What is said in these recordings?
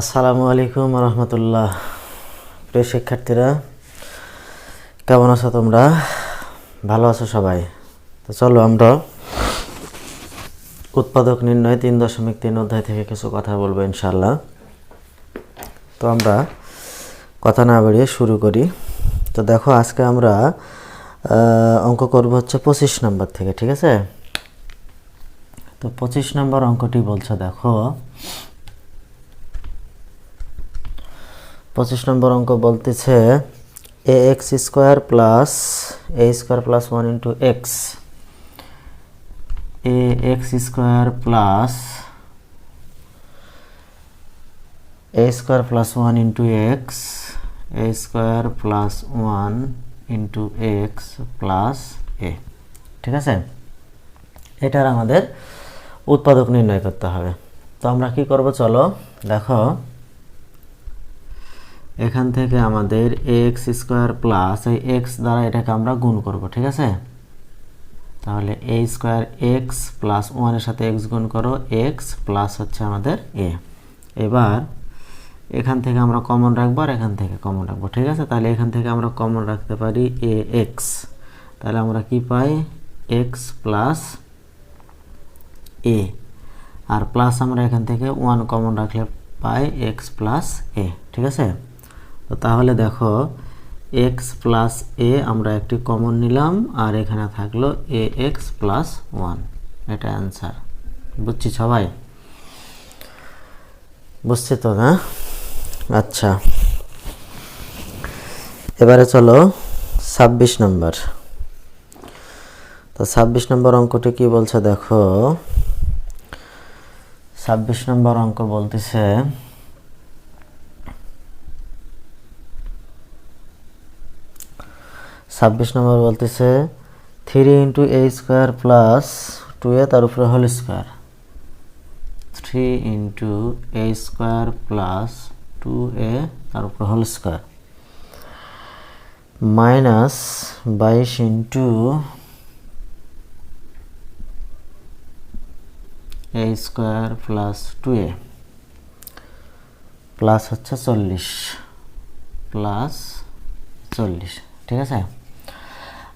আসসালামু আলাইকুম রহমতুল্লাহ। প্রিয় শিক্ষার্থীরা, কেমন আছো তোমরা? ভালো আছো সবাই? তো চলো আমরা উৎপাদক নির্ণয় তিন দশমিক তিন অধ্যায় থেকে কিছু কথা বলব ইনশাল্লাহ তো আমরা কথা না বাড়িয়ে শুরু করি। তো দেখো, আজকে আমরা অঙ্ক করব হচ্ছে পঁচিশ নম্বর থেকে, ঠিক আছে? তো পঁচিশ নম্বর অঙ্কটি বলছে, দেখো পঁচিশ নম্বর অঙ্ক বলতেছে a x square plus a square plus one into x a x square plus a square plus one into x a square plus one into x plus a ঠিক আছে? এটার আমাদের উৎপাদক নির্ণয় করতে হবে। তো আমরা কি করব? চলো দেখো। এখান থেকে আমাদের এক্স স্কোয়ার প্লাস এই এক্স দ্বারা এটাকে আমরা গুণ করব, ঠিক আছে? তাহলে এ স্কোয়ার এক্স প্লাস ওয়ানের সাথে এক্স গুণ করো এক্স প্লাস হচ্ছে আমাদের এ এবার এখান থেকে আমরা কমন রাখব আর এখান থেকে কমন রাখব, ঠিক আছে? তাহলে এখান থেকে আমরা কমন রাখতে পারি এ এক্স তাহলে আমরা কি পাই? এক্স প্লাস এ আর প্লাস আমরা এখান থেকে ওয়ান কমন রাখলে পাই এক্স প্লাস এ ঠিক আছে? তো তাহলে দেখো এক্স প্লাস এ আমরা একটি কমন নিলাম, আর এখানে থাকল এ এক্স প্লাস ওয়ান এটা অ্যান্সার বুঝছি সবাই? বুঝছি তো না? আচ্ছা। এবারে চলো, ছাব্বিশ নম্বর তো ছাব্বিশ নম্বর অঙ্কটি কি বলছে দেখো? ছাব্বিশ নম্বর অঙ্ক বলতেছে ছাব্বিশ নম্বর বলতেছে three into a square plus two a তার উপরে whole square three into a square plus two a তার উপরে হোল স্কোয়ার মাইনাস বাইশ into a square plus two a. Plus হচ্ছে চল্লিশ। প্লাস চল্লিশ, ঠিক আছে?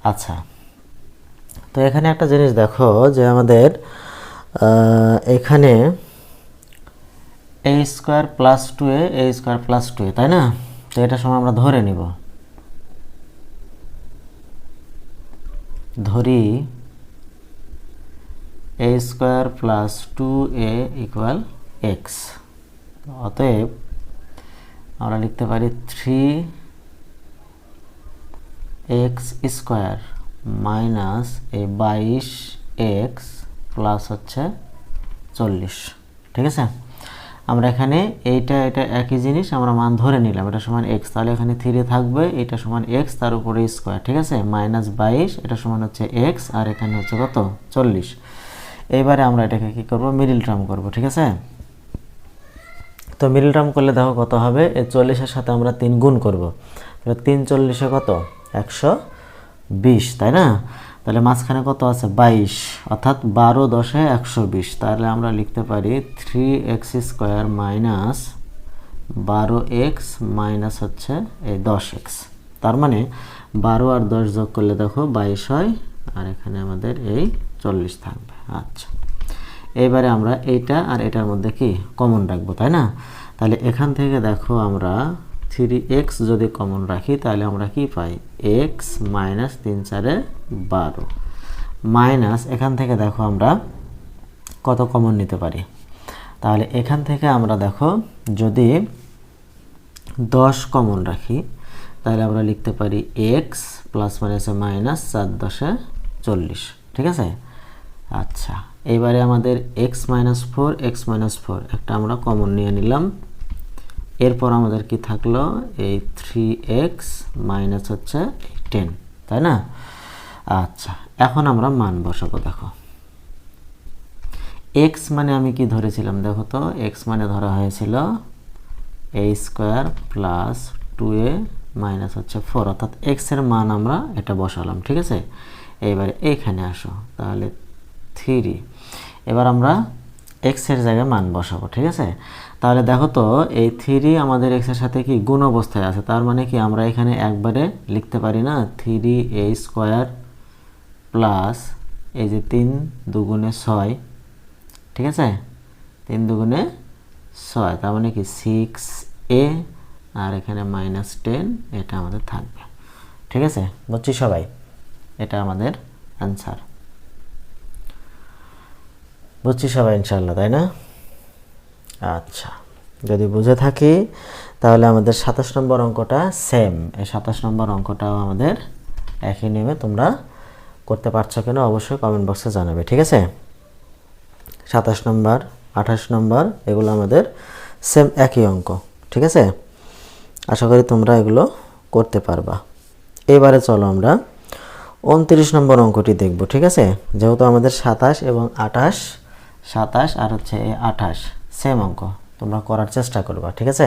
আচ্ছা। তো এখানে একটা জিনিস দেখো যে আমাদের এখানে a square plus two a a square plus two a, তাই না? তো এটা সময় আমরা ধরে নিব। ধরি a square plus two a equal x অতএব আমরা লিখতে পারি থ্রি এক্স স্কোয়ার মাইনাস এই বাইশ এক্স প্লাস হচ্ছে চল্লিশ। ঠিক আছে? আমরা এখানে এইটা, এটা একই জিনিস আমরা মান ধরে নিলাম। এটা সমান এক্স, তাহলে এখানে থ্রি থাকবে, এটা সমান এক্স, তার উপরে স্কোয়ার। ঠিক আছে? মাইনাস বাইশ, এটা সমান হচ্ছে এক্স, আর এখানে হচ্ছে কত? চল্লিশ। এইবারে আমরা এটাকে কী করব? মিডিল টার্ম করব, ঠিক আছে? তো মিডিল টার্ম করলে দেখো কত হবে? এই চল্লিশের সাথে আমরা তিন গুণ করব। তাহলে তিন চল্লিশে কত? একশো বিশ, তাই না? তাহলে মাঝখানে কত আছে? বাইশ, অর্থাৎ বারো দশে একশো বিশ। তাহলে আমরা লিখতে পারি থ্রি এক্স স্কোয়ার মাইনাস বারো এক্স মাইনাস হচ্ছে এই দশ এক্স। তার মানে বারো আর দশ যোগ করলে দেখো বাইশ হয়, আর এখানে আমাদের এই চল্লিশ থাকবে। আচ্ছা এবারে আমরা এইটা আর এটার মধ্যে কি? কমন রাখব, তাই না? তাহলে এখান থেকে দেখো আমরা থ্রি এক্স যদি কমন রাখি, তাহলে আমরা কি পাই? এক্স মাইনাস তিন চারে বারো। মাইনাস, এখান থেকে দেখো আমরা কত কমন নিতে পারি? তাহলে এখান থেকে আমরা দেখো, যদি দশ কমন রাখি, তাহলে আমরা লিখতে পারি এক্স প্লাস মাইনাসে মাইনাস চার দশে চল্লিশ। ঠিক আছে? আচ্ছা এইবারে আমাদের x minus four, x minus four, একটা আমরা কমন নিয়ে নিলাম। এরপর আমাদের কি থাকল? এই থ্রি এক্স মাইনাস হচ্ছে টেন তাই না? আচ্ছা এখন আমরা মান বসাবো, দেখো। এক্স মানে আমি কি ধরেছিলাম, দেখো তো এক্স মানে ধরা হয়েছিল a square plus two a minus হচ্ছে ফোর অর্থাৎ এক্সের মান আমরা এটা বসালাম, ঠিক আছে? এইবারে এইখানে আসো, তাহলে থ্রি এবার আমরা এক্সের জায়গায় মান বসাবো, ঠিক আছে? তাহলে দেখো তো, এই থ্রি আমাদের এক্সের সাথে কি গুণ অবস্থায় আছে? তার মানে কি আমরা এখানে একবারে লিখতে পারি না থ্রি এ স্কোয়ার প্লাস এই যে তিন দুগুণে ছয়, ঠিক আছে? তিন দুগুণে ছয়, তার মানে কি সিক্স এ আর এখানে মাইনাস টেন এটা আমাদের থাকবে, ঠিক আছে? বুঝছি সবাই? এটা আমাদের অ্যান্সার বুঝছি সবাই ইনশাল্লাহ তাই না? আচ্ছা যদি বুঝে থাকি, তাহলে আমাদের সাতাশ নম্বর অঙ্কটা সেম এই সাতাশ নম্বর অঙ্কটাও আমাদের একই নিয়মে তোমরা করতে পারছ কিনা অবশ্যই কমেন্ট বক্সে জানাবে, ঠিক আছে? সাতাশ নম্বর, আঠাশ নম্বর, এগুলো আমাদের সেম একই অঙ্ক, ঠিক আছে? আশা করি তোমরা এগুলো করতে পারবা। এবারে চলো আমরা উনত্রিশ নম্বর অঙ্কটি দেখব, ঠিক আছে? যেহেতু আমাদের সাতাশ এবং আঠাশ সাতাশ আর হচ্ছে আঠাশ। সেম অঙ্ক। তোমরা করার চেষ্টা করবা ঠিক আছে?